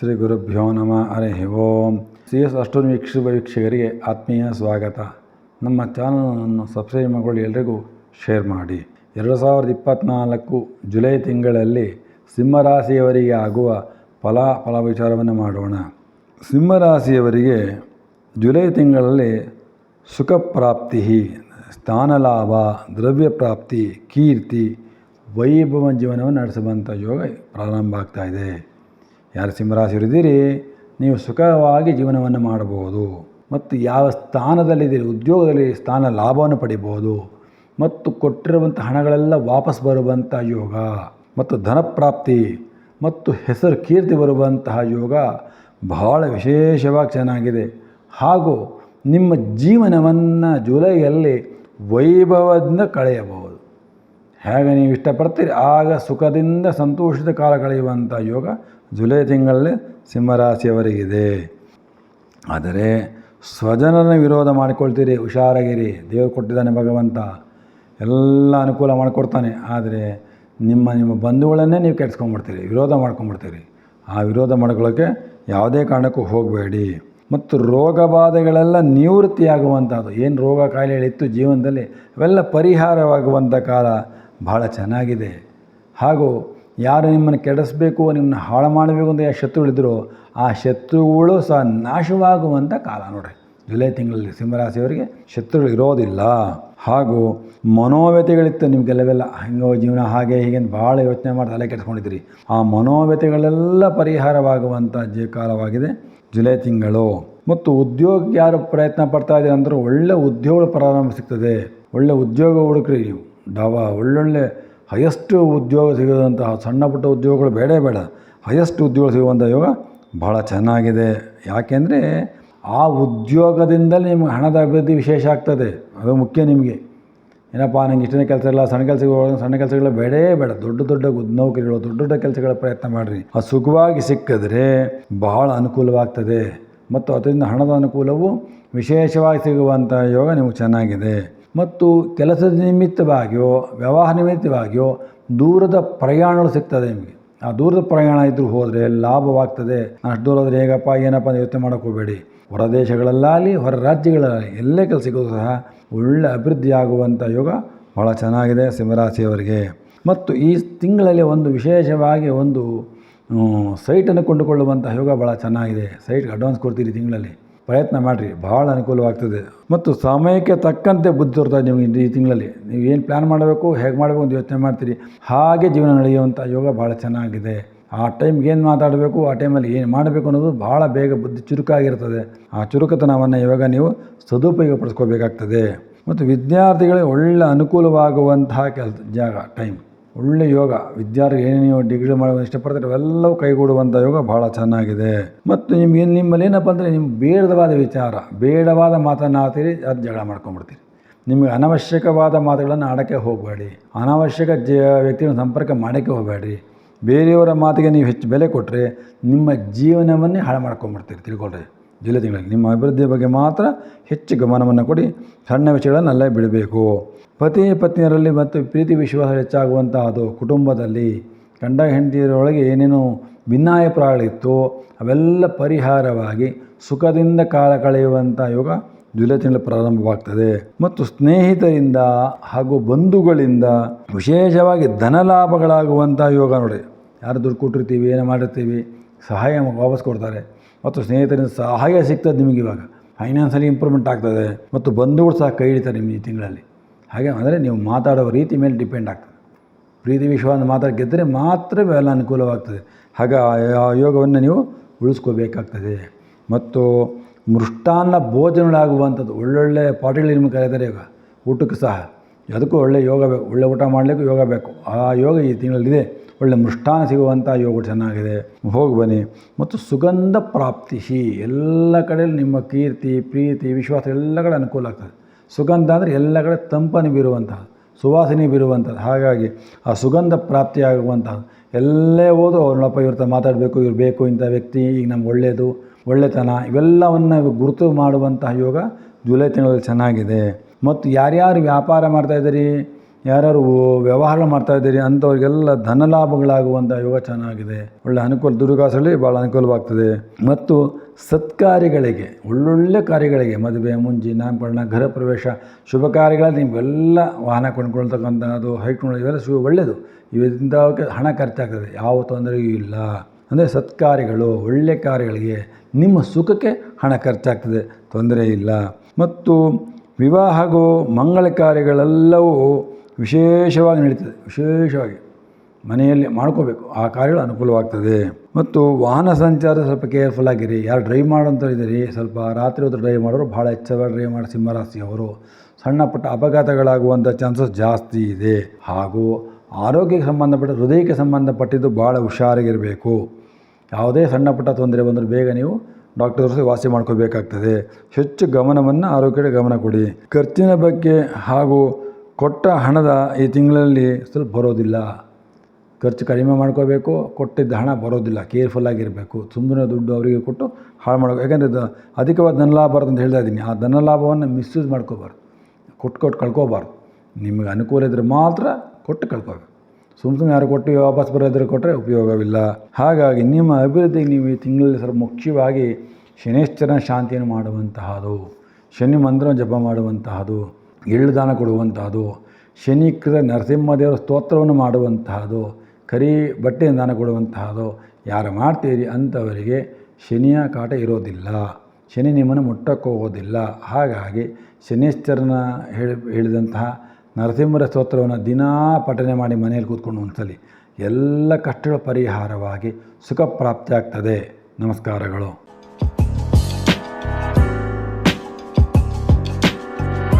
ಶ್ರೀ ಗುರುಭ್ಯೋ ನಮಃ. ಹರಿ ಓಂ. ಶ್ರೀ ಎಸ್ ಅಷ್ಟೊಂದು ವೀಕ್ಷ ವೀಕ್ಷಕರಿಗೆ ಆತ್ಮೀಯ ಸ್ವಾಗತ. ನಮ್ಮ ಚಾನಲನ್ನು ಸಬ್ಸ್ಕ್ರೈಬ್ ಮಾಡಿಕೊಳ್ಳಿ, ಎಲ್ರಿಗೂ ಶೇರ್ ಮಾಡಿ. ಎರಡು ಸಾವಿರದ ಇಪ್ಪತ್ತ್ನಾಲ್ಕು ಜುಲೈ ತಿಂಗಳಲ್ಲಿ ಸಿಂಹರಾಶಿಯವರಿಗೆ ಆಗುವ ಫಲ ಫಲ ವಿಚಾರವನ್ನು ಮಾಡೋಣ. ಸಿಂಹರಾಶಿಯವರಿಗೆ ಜುಲೈ ತಿಂಗಳಲ್ಲಿ ಸುಖ ಪ್ರಾಪ್ತಿ ಸ್ಥಾನಲಾಭ ದ್ರವ್ಯ ಪ್ರಾಪ್ತಿ ಕೀರ್ತಿ, ವೈಭವ ಜೀವನವನ್ನು ನಡೆಸುವಂಥ ಯೋಗ ಪ್ರಾರಂಭ ಆಗ್ತಾಯಿದೆ ಯಾರು ನೀವು ಸುಖವಾಗಿ ಜೀವನವನ್ನು ಮಾಡಬಹುದು. ಮತ್ತು ಯಾವ ಸ್ಥಾನದಲ್ಲಿದ್ದೀರಿ, ಉದ್ಯೋಗದಲ್ಲಿ ಸ್ಥಾನ ಲಾಭವನ್ನು ಪಡಿಬೋದು ಮತ್ತು ಕೊಟ್ಟಿರುವಂಥ ಹಣಗಳೆಲ್ಲ ವಾಪಸ್ ಬರುವಂಥ ಯೋಗ. ಮತ್ತು ಧನಪ್ರಾಪ್ತಿ ಮತ್ತು ಹೆಸರು ಕೀರ್ತಿ ಬರುವಂತಹ ಯೋಗ ಬಹಳ ವಿಶೇಷವಾಗಿ ಚೆನ್ನಾಗಿದೆ. ಹಾಗೂ ನಿಮ್ಮ ಜೀವನವನ್ನು ಜುಲೈಯಲ್ಲಿ ವೈಭವದಿಂದ ಕಳೆಯಬಹುದು. ಹೇಗೆ ನೀವು ಇಷ್ಟಪಡ್ತೀರಿ? ಆಗ ಸುಖದಿಂದ ಸಂತೋಷದ ಕಾಲ ಕಳೆಯುವಂಥ ಯೋಗ ಜುಲೈ ತಿಂಗಳಲ್ಲಿ ಸಿಂಹರಾಶಿಯವರಿಗಿದೆ. ಆದರೆ ಸ್ವಜನರನ್ನು ವಿರೋಧ ಮಾಡಿಕೊಳ್ತೀರಿ, ಹುಷಾರಾಗಿರಿ, ದೇವರು ಕೊಟ್ಟಿದ್ದಾನೆ ಭಗವಂತ, ಎಲ್ಲ ಅನುಕೂಲ ಮಾಡಿಕೊಡ್ತಾನೆ. ಆದರೆ ನಿಮ್ಮ ನಿಮ್ಮ ಬಂಧುಗಳನ್ನೇ ನೀವು ಕೆಡ್ಸ್ಕೊಂಡ್ಬಿಡ್ತೀರಿ ವಿರೋಧ ಮಾಡ್ಕೊಂಡ್ಬಿಡ್ತೀರಿ ಆ ವಿರೋಧ ಮಾಡ್ಕೊಳ್ಳೋಕ್ಕೆ ಯಾವುದೇ ಕಾರಣಕ್ಕೂ ಹೋಗಬೇಡಿ. ಮತ್ತು ರೋಗ ಬಾಧೆಗಳೆಲ್ಲ ನಿವೃತ್ತಿಯಾಗುವಂಥದ್ದು, ಏನು ರೋಗ ಕಾಯಿಲೆಗಳಿತ್ತು ಜೀವನದಲ್ಲಿ, ಅವೆಲ್ಲ ಪರಿಹಾರವಾಗುವಂಥ ಕಾಲ ಭಾಳ ಚೆನ್ನಾಗಿದೆ. ಹಾಗೂ ಯಾರು ನಿಮ್ಮನ್ನು ಕೆಡಿಸ್ಬೇಕು, ನಿಮ್ಮನ್ನ ಹಾಳು ಮಾಡಬೇಕು ಅಂತ ಯಾವ ಶತ್ರುಗಳಿದ್ರೋ ಆ ಶತ್ರುಗಳು ಸಹ ನಾಶವಾಗುವಂಥ ಕಾಲ ನೋಡ್ರಿ. ಜುಲೈ ತಿಂಗಳಲ್ಲಿ ಸಿಂಹರಾಶಿಯವರಿಗೆ ಶತ್ರುಗಳು ಇರೋದಿಲ್ಲ. ಹಾಗೂ ಮನೋವ್ಯತೆಗಳಿತ್ತು ನಿಮಗೆಲ್ಲವೆಲ್ಲ. ಹಂಗೋ ಜೀವನ ಹಾಗೆ ಹೀಗೆ ಅಂತ ಭಾಳ ಯೋಚನೆ ಮಾಡಿ ತಲೆ ಕೆಡಿಸ್ಕೊಂಡಿದ್ದೀರಿ. ಆ ಮನೋವ್ಯತೆಗಳೆಲ್ಲ ಪರಿಹಾರವಾಗುವಂಥ ಜೀ ಕಾಲವಾಗಿದೆ ಜುಲೈ ತಿಂಗಳು. ಮತ್ತು ಉದ್ಯೋಗಕ್ಕೆ ಯಾರು ಪ್ರಯತ್ನ ಪಡ್ತಾ ಇದ್ದೀರಿ ಅಂದ್ರೆ ಒಳ್ಳೆ ಉದ್ಯೋಗಗಳು ಪ್ರಾರಂಭ ಸಿಗ್ತದೆ. ಒಳ್ಳೆ ಉದ್ಯೋಗ ಹುಡುಕ್ರಿ ನೀವು. ಡವ ಒಳ್ಳೊಳ್ಳೆ ಹೈಯೆಸ್ಟ್ ಉದ್ಯೋಗ ಸಿಗೋದಂತಹ ಸಣ್ಣ ಪುಟ್ಟ ಉದ್ಯೋಗಗಳು ಬೇಡೇ ಬೇಡ. ಹೈಯೆಸ್ಟ್ ಉದ್ಯೋಗ ಸಿಗುವಂಥ ಯೋಗ ಭಾಳ ಚೆನ್ನಾಗಿದೆ. ಯಾಕೆಂದರೆ ಆ ಉದ್ಯೋಗದಿಂದಲೇ ನಿಮ್ಗೆ ಹಣದ ಅಭಿವೃದ್ಧಿ ವಿಶೇಷ ಆಗ್ತದೆ. ಅದು ಮುಖ್ಯ ನಿಮಗೆ. ಏನಪ್ಪ ನಂಗೆ ಇಷ್ಟನೇ ಕೆಲಸ ಇಲ್ಲ, ಸಣ್ಣ ಕೆಲಸಗಳು ಸಣ್ಣ ಕೆಲಸಗಳು ಬೇಡೇ ಬೇಡ. ದೊಡ್ಡ ದೊಡ್ಡ ನೌಕರಿಗಳು, ದೊಡ್ಡ ದೊಡ್ಡ ಕೆಲಸಗಳ ಪ್ರಯತ್ನ ಮಾಡಿರಿ. ಆ ಸುಖವಾಗಿ ಸಿಕ್ಕಿದ್ರೆ ಬಹಳ ಅನುಕೂಲವಾಗ್ತದೆ. ಮತ್ತು ಅದರಿಂದ ಹಣದ ಅನುಕೂಲವು ವಿಶೇಷವಾಗಿ ಸಿಗುವಂಥ ಯೋಗ ನಿಮಗೆ ಚೆನ್ನಾಗಿದೆ. ಮತ್ತು ಕೆಲಸದ ನಿಮಿತ್ತವಾಗಿಯೋ, ವ್ಯವಹಾರ ನಿಮಿತ್ತವಾಗಿಯೋ ದೂರದ ಪ್ರಯಾಣಗಳು ಸಿಗ್ತದೆ ನಿಮಗೆ. ಆ ದೂರದ ಪ್ರಯಾಣ ಇದ್ದರೂ ಹೋದರೆ ಲಾಭವಾಗ್ತದೆ. ಅಷ್ಟು ದೂರ ಹೋದರೆ ಹೇಗಪ್ಪ, ಏನಪ್ಪ ಅಂತ ಯೋಚನೆ ಮಾಡೋಕೆ ಹೋಗಬೇಡಿ. ಹೊರ ದೇಶಗಳಲ್ಲಾಗಲಿ, ಹೊರ ರಾಜ್ಯಗಳಲ್ಲಾಗಲಿ, ಎಲ್ಲೇ ಕೆಲಸಕ್ಕೂ ಸಹ ಒಳ್ಳೆ ಅಭಿವೃದ್ಧಿ ಆಗುವಂಥ ಯೋಗ ಭಾಳ ಚೆನ್ನಾಗಿದೆ ಸಿಂಹರಾಶಿಯವರಿಗೆ. ಮತ್ತು ಈ ತಿಂಗಳಲ್ಲಿ ಒಂದು ವಿಶೇಷವಾಗಿ ಒಂದು ಸೈಟನ್ನು ಕೊಂಡುಕೊಳ್ಳುವಂಥ ಯೋಗ ಭಾಳ ಚೆನ್ನಾಗಿದೆ. ಸೈಟ್ಗೆ ಅಡ್ವಾನ್ಸ್ ಕೊಡ್ತೀರಿ ತಿಂಗಳಲ್ಲಿ. ಪ್ರಯತ್ನ ಮಾಡಿರಿ, ಭಾಳ ಅನುಕೂಲವಾಗ್ತದೆ. ಮತ್ತು ಸಮಯಕ್ಕೆ ತಕ್ಕಂತೆ ಬುದ್ಧಿ ತೋರ್ತಾ ನಿಮಗೆ ಈ ತಿಂಗಳಲ್ಲಿ. ನೀವು ಏನು ಪ್ಲ್ಯಾನ್ ಮಾಡಬೇಕು, ಹೇಗೆ ಮಾಡಬೇಕು ಅಂತ ಯೋಚನೆ ಮಾಡ್ತೀರಿ. ಹಾಗೆ ಜೀವನ ನಡೆಯುವಂಥ ಯೋಗ ಭಾಳ ಚೆನ್ನಾಗಿದೆ. ಆ ಟೈಮ್ಗೆ ಏನು ಮಾತಾಡಬೇಕು, ಆ ಟೈಮಲ್ಲಿ ಏನು ಮಾಡಬೇಕು ಅನ್ನೋದು ಭಾಳ ಬೇಗ ಬುದ್ಧಿ ಚುರುಕಾಗಿರ್ತದೆ. ಆ ಚುರುಕತನವನ್ನು ಇವಾಗ ನೀವು ಸದುಪಯೋಗ ಪಡಿಸ್ಕೋಬೇಕಾಗ್ತದೆ ಮತ್ತು ವಿದ್ಯಾರ್ಥಿಗಳಿಗೆ ಒಳ್ಳೆ ಅನುಕೂಲವಾಗುವಂತಹ ಕೆಲಸ, ಜಾಗ ಟೈಮ್ ಒಳ್ಳೆ ಯೋಗ. ವಿದ್ಯಾರ್ಥಿ ಏನೇನು ನೀವು ಡಿಗ್ರಿ ಮಾಡೋದು ಇಷ್ಟಪಡ್ತಾರೆ. ಅವೆಲ್ಲವೂ ಕೈಗೂಡುವಂಥ ಯೋಗ ಭಾಳ ಚೆನ್ನಾಗಿದೆ. ಮತ್ತು ನಿಮ್ಗೆ ನಿಮ್ಮಲ್ಲಿ ಏನಪ್ಪ ಅಂದರೆ ನಿಮ್ಗೆ ಬೇಡವಾದ ವಿಚಾರ, ಬೇಡವಾದ ಮಾತನ್ನಾಡ್ತೀರಿ, ಅದು ಜಗಳ ಮಾಡ್ಕೊಂಡ್ಬಿಡ್ತೀರಿ. ನಿಮಗೆ ಅನವಶ್ಯಕವಾದ ಮಾತುಗಳನ್ನು ಆಡೋಕ್ಕೆ ಹೋಗಬೇಡಿ. ಅನಾವಶ್ಯಕ ಜ ವ್ಯಕ್ತಿಗಳ ಸಂಪರ್ಕ ಮಾಡೋಕ್ಕೆ ಹೋಗಬೇಡಿ. ಬೇರೆಯವರ ಮಾತಿಗೆ ನೀವು ಹೆಚ್ಚು ಬೆಲೆ ಕೊಟ್ಟರೆ ನಿಮ್ಮ ಜೀವನವನ್ನೇ ಹಾಳು ಮಾಡ್ಕೊಂಬಿಡ್ತೀರಿ ತಿಳ್ಕೊಳ್ರಿ. ಜುಲೈ ತಿಂಗಳಲ್ಲಿ ನಿಮ್ಮ ಅಭಿವೃದ್ಧಿಯ ಬಗ್ಗೆ ಮಾತ್ರ ಹೆಚ್ಚು ಗಮನವನ್ನು ಕೊಡಿ. ಸಣ್ಣ ವಿಷಯಗಳನ್ನು ಅಲ್ಲೇ ಬಿಡಬೇಕು. ಪತಿ ಪತ್ನಿಯರಲ್ಲಿ ಮತ್ತು ಪ್ರೀತಿ ವಿಶ್ವಾಸ ಅದು ಕುಟುಂಬದಲ್ಲಿ. ಗಂಡ ಹೆಂಡತಿಯರೊಳಗೆ ಏನೇನು ಭಿನ್ನಾಯಪ್ರಾಯಗಳಿತ್ತು ಅವೆಲ್ಲ ಪರಿಹಾರವಾಗಿ ಸುಖದಿಂದ ಕಾಲ ಕಳೆಯುವಂಥ ಯೋಗ ಜುಲೈ ತಿಂಗಳು ಪ್ರಾರಂಭವಾಗ್ತದೆ. ಮತ್ತು ಸ್ನೇಹಿತರಿಂದ ಹಾಗೂ ಬಂಧುಗಳಿಂದ ವಿಶೇಷವಾಗಿ ಧನಲಾಭಗಳಾಗುವಂಥ ಯೋಗ ನೋಡಿ. ಯಾರು ದುಡ್ಡು ಕೊಟ್ಟಿರ್ತೀವಿ, ಏನು ಮಾಡಿರ್ತೀವಿ, ಸಹಾಯ ವಾಪಸ್ ಕೊಡ್ತಾರೆ. ಮತ್ತು ಸ್ನೇಹಿತರಿಂದ ಸಹಾಯ ಸಿಗ್ತದೆ ನಿಮಗೆ ಇವಾಗ. ಫೈನಾನ್ಸಲ್ಲಿ ಇಂಪ್ರೂವ್ಮೆಂಟ್ ಆಗ್ತದೆ ಮತ್ತು ಬಂಧುಗಳು ಸಹ ಕೈ ಹಿಡಿತಾರೆ ನಿಮ್ಮ ಈ ತಿಂಗಳಲ್ಲಿ. ಹಾಗೆ ಅಂದರೆ ನೀವು ಮಾತಾಡೋ ರೀತಿ ಮೇಲೆ ಡಿಪೆಂಡ್ ಆಗ್ತದೆ. ಪ್ರೀತಿ ವಿಶ್ವವನ್ನು ಮಾತಾಡಿ ಗೆದ್ದರೆ ಮಾತ್ರ ಎಲ್ಲ ಅನುಕೂಲವಾಗ್ತದೆ. ಹಾಗೆ ಆ ಯೋಗವನ್ನು ನೀವು ಉಳಿಸ್ಕೋಬೇಕಾಗ್ತದೆ. ಮತ್ತು ಮೃಷ್ಟಾನ್ನ ಭೋಜನಗಳಾಗುವಂಥದ್ದು, ಒಳ್ಳೊಳ್ಳೆ ಪಾಟಿಗಳು ನಿಮಗೆ ಕರೀತಾರೆ ಯೋಗ ಊಟಕ್ಕೆ ಸಹ. ಅದಕ್ಕೂ ಒಳ್ಳೆ ಯೋಗ ಬೇಕು, ಒಳ್ಳೆ ಊಟ ಮಾಡಲಿಕ್ಕೂ ಯೋಗ ಬೇಕು. ಆ ಯೋಗ ಈ ತಿಂಗಳಲ್ಲಿದೆ. ಒಳ್ಳೆ ಮೃಷ್ಟಾನ ಸಿಗುವಂಥ ಯೋಗ ಚೆನ್ನಾಗಿದೆ. ಹೋಗಿ ಬನ್ನಿ. ಮತ್ತು ಸುಗಂಧ ಪ್ರಾಪ್ತಿ ಎಲ್ಲ ಕಡೆಯಲ್ಲಿ ನಿಮ್ಮ ಕೀರ್ತಿ, ಪ್ರೀತಿ, ವಿಶ್ವಾಸ ಎಲ್ಲ ಕಡೆ ಅನುಕೂಲ ಆಗ್ತದೆ. ಸುಗಂಧ ಅಂದರೆ ಎಲ್ಲ ಕಡೆ ತಂಪನೆ ಬೀರುವಂತಹ ಸುವಾಸನೆ ಬೀರುವಂಥದ್ದು ಹಾಗಾಗಿ ಆ ಸುಗಂಧ ಪ್ರಾಪ್ತಿಯಾಗುವಂಥದ್ದು ಎಲ್ಲೇ ಹೋದರೂ ಅವ್ರನ್ನಪ್ಪ ಇವ್ರ ಹತ್ರ ಮಾತಾಡಬೇಕು, ಇವ್ರು ಬೇಕು, ಇಂಥ ವ್ಯಕ್ತಿ, ಈಗ ನಮ್ಗೆ ಒಳ್ಳೆಯದು ಒಳ್ಳೆತನ. ಇವೆಲ್ಲವನ್ನು ಗುರುತು ಮಾಡುವಂತಹ ಯೋಗ ಜುಲೈ ತಿಂಗಳಲ್ಲಿ ಚೆನ್ನಾಗಿದೆ. ಮತ್ತು ಯಾರ್ಯಾರು ವ್ಯಾಪಾರ ಮಾಡ್ತಾಯಿದ್ದೀರಿ ಯಾರ್ಯಾರು ವ್ಯವಹಾರ ಮಾಡ್ತಾ ಇದ್ದೀರಿ ಅಂಥವ್ರಿಗೆಲ್ಲ ಧನ ಲಾಭಗಳಾಗುವಂಥ ಯೋಗ ಚೆನ್ನಾಗಿದೆ ಒಳ್ಳೆ ಅನುಕೂಲ ದುರ್ಗಾಸಲ್ಲಿ ಭಾಳ ಅನುಕೂಲವಾಗ್ತದೆ. ಮತ್ತು ಸತ್ಕಾರ್ಯಗಳಿಗೆ, ಒಳ್ಳೊಳ್ಳೆ ಕಾರ್ಯಗಳಿಗೆ, ಮದುವೆ, ಮುಂಜಿ ನಾಮಕರಣ ಗೃಹ ಪ್ರವೇಶ, ಶುಭ ಕಾರ್ಯಗಳಲ್ಲಿ ನಿಮಗೆಲ್ಲ ವಾಹನ ಕೊಂಡ್ಕೊಳ್ತಕ್ಕಂಥದ್ದು ಹೈಕೊಂಡು ಇವೆಲ್ಲ ಶು ಒಳ್ಳೆಯದು. ಇದರಿಂದ ಹಣ ಖರ್ಚಾಗ್ತದೆ. ಯಾವ ತೊಂದರೆಯೂ ಇಲ್ಲ. ಅಂದರೆ ಸತ್ಕಾರ್ಯಗಳು, ಒಳ್ಳೆ ಕಾರ್ಯಗಳಿಗೆ ನಿಮ್ಮ ಸುಖಕ್ಕೆ ಹಣ ಖರ್ಚಾಗ್ತದೆ. ತೊಂದರೆ ಇಲ್ಲ. ಮತ್ತು ವಿವಾಹಗೂ ಹಾಗೂ ಮಂಗಳ ಕಾರ್ಯಗಳೆಲ್ಲವೂ ವಿಶೇಷವಾಗಿ ನಡೀತದೆ, ವಿಶೇಷವಾಗಿ ಮನೆಯಲ್ಲಿ ಮಾಡ್ಕೋಬೇಕು. ಆ ಕಾರ್ಯಗಳು ಅನುಕೂಲವಾಗ್ತದೆ. ಮತ್ತು ವಾಹನ ಸಂಚಾರ ಸ್ವಲ್ಪ ಕೇರ್ಫುಲ್ ಆಗಿರಿ. ಯಾರು ಡ್ರೈವ್ ಮಾಡೋಂಥ ಇದ್ದೀರಿ, ಸ್ವಲ್ಪ ರಾತ್ರಿ ಹೊತ್ತು ಡ್ರೈವ್ ಮಾಡೋರು ಭಾಳ ಎಚ್ಚರವಾಗಿ ಡ್ರೈವ್ ಮಾಡಿ ಸಿಂಹರಾಶಿಯವರು. ಸಣ್ಣ ಪುಟ್ಟ ಅಪಘಾತಗಳಾಗುವಂಥ ಚಾನ್ಸಸ್ ಜಾಸ್ತಿ ಇದೆ. ಹಾಗೂ ಆರೋಗ್ಯಕ್ಕೆ ಸಂಬಂಧಪಟ್ಟ, ಹೃದಯಕ್ಕೆ ಸಂಬಂಧಪಟ್ಟಿದ್ದು ಭಾಳ ಹುಷಾರಾಗಿರಬೇಕು. ಯಾವುದೇ ಸಣ್ಣ ಪುಟ್ಟ ತೊಂದರೆ ಬಂದರೂ ಬೇಗ ನೀವು ಡಾಕ್ಟರ್ ತೋರಿಸಿ ವಾಸಿ ಮಾಡ್ಕೋಬೇಕಾಗ್ತದೆ. ಹೆಚ್ಚು ಗಮನವನ್ನು ಆರೋಗ್ಯಕ್ಕೆ ಗಮನ ಕೊಡಿ. ಖರ್ಚಿನ ಬಗ್ಗೆ ಹಾಗೂ ಕೊಟ್ಟ ಹಣದ ಈ ತಿಂಗಳಲ್ಲಿ ಸ್ವಲ್ಪ ಬರೋದಿಲ್ಲ. ಖರ್ಚು ಕಡಿಮೆ ಮಾಡ್ಕೋಬೇಕು, ಕೊಟ್ಟಿದ್ದ ಹಣ ಬರೋದಿಲ್ಲ. ಕೇರ್ಫುಲ್ಲಾಗಿರಬೇಕು ಸುಮ್ಮನೆ ದುಡ್ಡು ಅವರಿಗೆ ಕೊಟ್ಟು ಹಾಳು ಮಾಡಬೇಕು ಯಾಕೆಂದರೆ ಇದು ಅಧಿಕವಾದ ಧನಲಾಭ ಬರುತ್ತೆ ಅಂತ ಹೇಳ್ತಾ ಇದ್ದೀನಿ ಆ ಧನಲಾಭವನ್ನು ಮಿಸ್ಯೂಸ್ ಮಾಡ್ಕೋಬಾರ್ದು. ಕೊಟ್ಟು ಕೊಟ್ಟು ಕಳ್ಕೊಬಾರ್ದು. ನಿಮಗೆ ಅನುಕೂಲ ಇದ್ದರೆ ಮಾತ್ರ ಕೊಟ್ಟು ಕಳ್ಕೋಬೇಕು. ಸುಮ್ಮ ಸುಮ್ಮನೆ ಯಾರು ಕೊಟ್ಟು ವಾಪಸ್ ಬರೋದ್ರೆ ಕೊಟ್ಟರೆ ಉಪಯೋಗವಿಲ್ಲ. ಹಾಗಾಗಿ ನಿಮ್ಮ ಅಭಿವೃದ್ಧಿಗೆ ನೀವು ಈ ತಿಂಗಳಲ್ಲಿ ಸ್ವಲ್ಪ ಮುಖ್ಯವಾಗಿ ಶನೇಶ್ವರನ ಶಾಂತಿಯನ್ನು ಮಾಡುವಂತಹದು, ಶನಿ ಮಂತ್ರ ಜಪ ಮಾಡುವಂತಹದ್ದು ಎಳ್ಳು ದಾನ ಕೊಡುವಂತಹದ್ದು ಶನಿಕೃತ ನರಸಿಂಹದೇವರ ಸ್ತೋತ್ರವನ್ನು ಮಾಡುವಂತಹದ್ದು ಕರಿ ಬಟ್ಟೆ ದಾನ ಕೊಡುವಂತಹದ್ದು ಯಾರು ಮಾಡ್ತೀರಿ ಅಂಥವರಿಗೆ ಶನಿಯ ಕಾಟ ಇರೋದಿಲ್ಲ. ಶನಿ ನಿಮ್ಮನ್ನು ಮುಟ್ಟಕ್ಕೆ ಹೋಗೋದಿಲ್ಲ ಹಾಗಾಗಿ ಶನೇಶ್ವರನ ಹೇಳಿ, ಹೇಳಿದಂತಹ ನರಸಿಂಹರ ಸ್ತೋತ್ರವನ್ನು ದಿನಾ ಪಠನೆ ಮಾಡಿ ಮನೆಯಲ್ಲಿ ಕೂತ್ಕೊಂಡು ಒಂದ್ಸಲಿ ಎಲ್ಲ ಕಷ್ಟಗಳ ಪರಿಹಾರವಾಗಿ ಸುಖ ಪ್ರಾಪ್ತಿಯಾಗ್ತದೆ ನಮಸ್ಕಾರಗಳು.